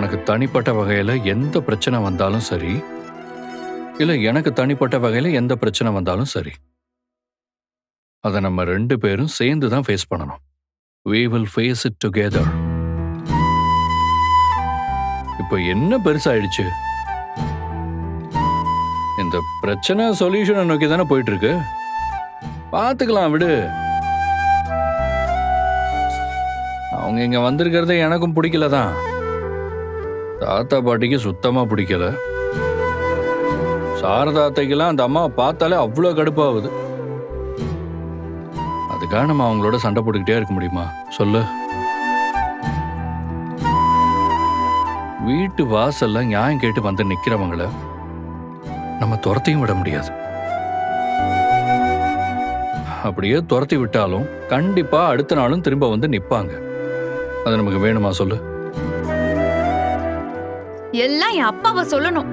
உனக்கு தனிப்பட்ட வகையில் எந்த பிரச்சனை வந்தாலும் சரி இல்லை எனக்கு தனிப்பட்ட வகையில் எந்த பிரச்சனை வந்தாலும் சரி அதை நம்ம ரெண்டு பேரும் சேர்ந்து தான் ஃபேஸ் பண்ணணும். We will face it together இப்போ என்ன பெருசாயிடுச்சு? இந்த பிரச்சனை சொல்யூஷனை நோக்கி தானே போயிட்டு இருக்கு பார்த்துக்கலாம் விடு. அவங்க இங்க வந்திருக்கிறதே எனக்கும் பிடிக்கல தான் தாத்தா பாட்டிக்கு சுத்தமாக பிடிக்கல. சாரதாத்தைக்கெல்லாம் அந்த அம்மாவை பார்த்தாலே அவ்வளோ கடுப்பாகுது. அதுக்காக நம்ம அவங்களோட சண்டை போட்டுக்கிட்டே இருக்க முடியுமா? சொல்லு. வீட்டு வாசல்ல நியாயம் கேட்டு வந்து நிக்கிறவங்கள நம்ம துரத்தையும் விட முடியாது. அப்படியே துரத்தி விட்டாலும் கண்டிப்பா அடுத்த நாளும் திரும்ப வந்து நிப்பாங்க. அது நமக்கு வேணுமா சொல்லு? எல்லாம் என் அப்பாவை சொல்லணும்.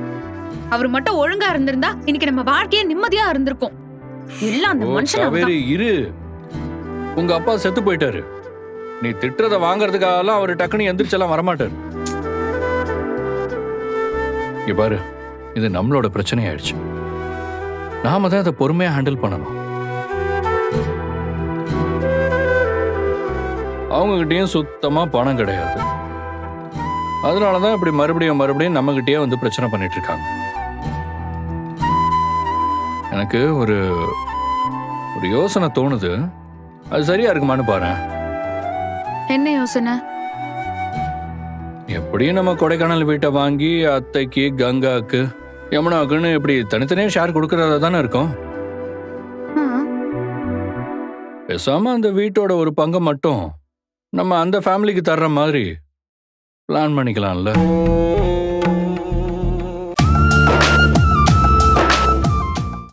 அவர் மட்டும் ஒழுங்கா இருந்திருந்தா இன்னைக்கு நம்ம வாழ்க்கையே நிம்மதியா இருந்திருக்கும். எல்லாம் அந்த மனுஷன் இரு. உங்க அப்பா செத்து போயிட்டாரு. நீ திட்டுறத வாங்குறதுக்காகலாம் அவர் டக்குன்னு எந்திரிச்செல்லாம் வரமாட்டாரு. இங்க பாரு இது நம்மளோட பிரச்சனை ஆயிடுச்சு நாம தான் அதை பொறுமையா ஹேண்டில் பண்ணணும். அவங்க கிட்டயும் சுத்தமா பணம் கிடையாது. அதனாலதான் இப்படி மறுபடியும் மறுபடியும் நம்ம கிட்டயே வந்து பிரச்சனை பண்ணிட்டு இருக்காங்க எனக்கு ஒரு ஒரு யோசனை தோணுது. அது சரியா இருக்குமான்னு பாரு. என்ன யோசனை? எப்படியும் நம்ம கொடைக்கானல் வீட்டை வாங்கி அத்தைக்கு கங்காக்கு யமுனாக்குன்னு இப்படி தனித்தனியா ஷேர் கொடுக்கறதா தானே இருக்கும். பேசாம அந்த வீட்டோட ஒரு பங்கை மட்டும் நம்ம அந்த ஃபேமிலிக்கு தர்ற மாதிரி பிளான் பண்ணிக்கலாம்ல.